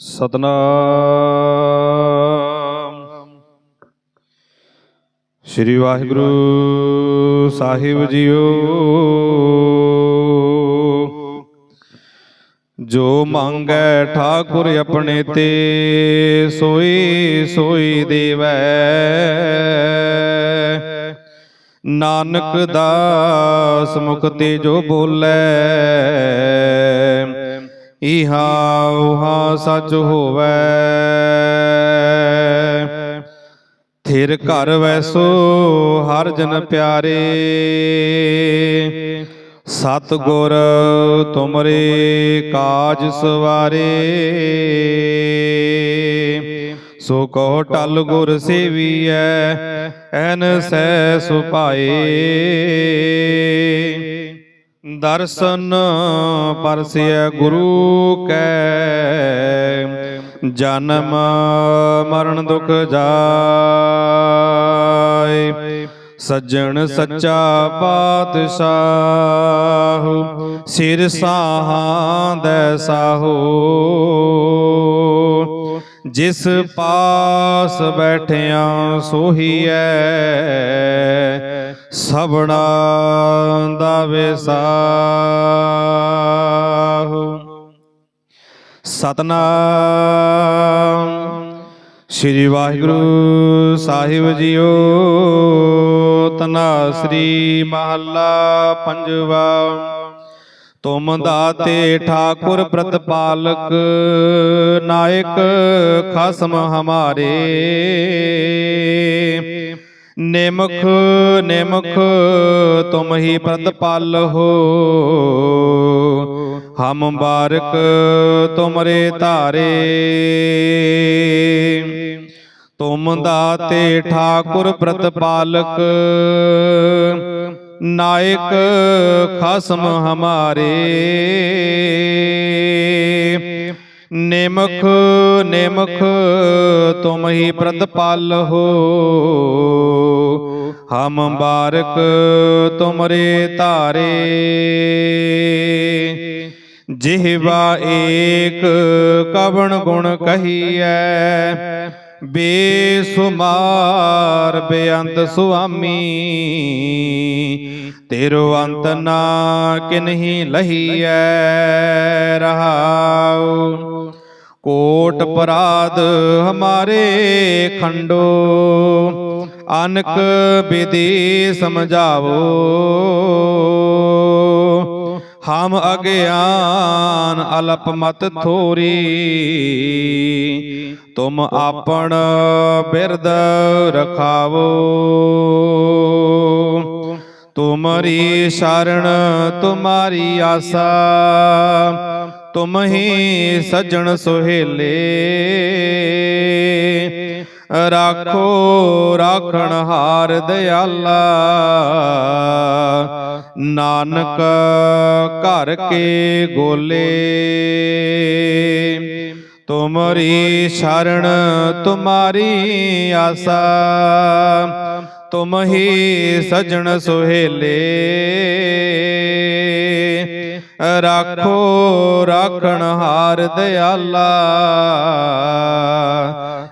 ਸਤਨਾਮ। ਸ੍ਰੀ ਵਾਹਿਗੁਰੂ ਸਾਹਿਬ ਜੀਓ, ਜੋ ਮੰਗੈ ਠਾਕੁਰ ਆਪਣੇ ਤੇ, ਸੋਈ ਸੋਈ ਦੇਵੈ। ਨਾਨਕ ਦਾਸ ਮੁਖ ਤੇ ਜੋ ਬੋਲੇ ਇਹਾ ਉਹਾ ਸਚ ਹੋਵੇ। ਥਿਰ ਘਰ ਵੈਸੋ ਹਰ ਜਨ ਪਿਆਰੇ। ਸਤ ਗੁਰ ਤੁਮਰੇ ਕਾਜ ਸਵਾਰੇ। ਸੋ ਕੋ ਟਲ ਗੁਰ ਸੇਵੀਐ, ਐਨ ਸੈ ਸੁਪਾਏ ਦਰਸ਼ਨ ਪਰਸਿਐ ਗੁਰੂ ਕੈ। ਜਨਮ ਮਰਨ ਦੁਖ ਜਾਏ। ਸੱਜਣ ਸੱਚਾ ਪਾਤਸ਼ਾਹ, ਸਿਰ ਸਾਹਾਂ ਦੈ ਸਾਹੋ। ਜਿਸ ਪਾਸ ਬੈਠਿਆਂ ਸੋਹੀਐ ਸਭਨਾ ਦਾ ਵਿਸਾਹੁ ਸਤਨਾਮ ਸ੍ਰੀ ਵਾਹਿਗੁਰੂ ਸਾਹਿਬ ਜੀਓ, ਤਨਾ ਸ੍ਰੀ ਮਹੱਲਾ ਪੰਜਵਾ। ਤੁਮ ਦਾਤੇ ਠਾਕੁਰ ਪ੍ਰਤਪਾਲਕ, ਨਾਇਕ ਖਸਮ ਹਮਾਰੇ। ਨਿਮਖ ਨਿਮਖ ਤੁਮ ਹੀ ਪ੍ਰਤਪਾਲ ਹੋ। ਹਮ ਬਾਰਕ ਤੁਮਰੇ ਧਾਰੇ। ਤੁਮ ਦਾਤੇ ਠਾਕੁਰ ਪ੍ਰਤਪਾਲਕ। ਨਾਇਕ ਖਸਮ ਹਮਾਰੇ। ਨਿਮਖ ਨਿਮਖ ਤੁਮ ਹੀ ਪ੍ਰਤਪਾਲ ਹੋ। ਹਮ ਬਾਰਕ ਤੁਮਰੇ ਧਾਰੇ। ਜਿਹਵਾ ਏਕ ਕਵਣ ਗੁਣ ਕਹੀਐ, ਬੇਸੁਮਾਰ ਬੇਅੰਤ ਸੁਆਮੀ। ਤੇਰੋ ਅੰਤ ਨਾ ਕਿਨਹੀ ਲਹੀਐ ਰਹਾਉ। ਕੋਟ ਪਰਾਧ ਹਮਾਰੇ ਖੰਡੋ ਅਨਕ ਵਿਧੀ ਸਮਝਾਵੋ। ਹਮ ਅਗਿਆਨ ਅਲਪ ਮਤ ਥੋਰੀ। ਤੁਮ ਆਪਣ ਬਿਰਦ ਰਖਾਵੋ। ਤੁਮਰੀ ਸ਼ਰਨ ਤੁਮਾਰੀ ਆਸਾ। ਤੁਮ ਹੀ ਸਜਣ ਸੁਹੇਲੇ। ਰਾਖੋ, ਰਾਖਣ ਹਾਰ ਦਿਆਲਾ। ਨਾਨਕ ਘਰ ਕੇ ਗੋਲੇ। ਤੁਮਰੀ ਸ਼ਰਨ, ਤੁਮਾਰੀ ਆਸਾ। ਤੁਮ ਹੀ ਸਜਣ ਸੁਹੇਲੇ। ਰਾਖੋ, ਰਾਖਣ ਹਾਰ ਦਿਆਲਾ।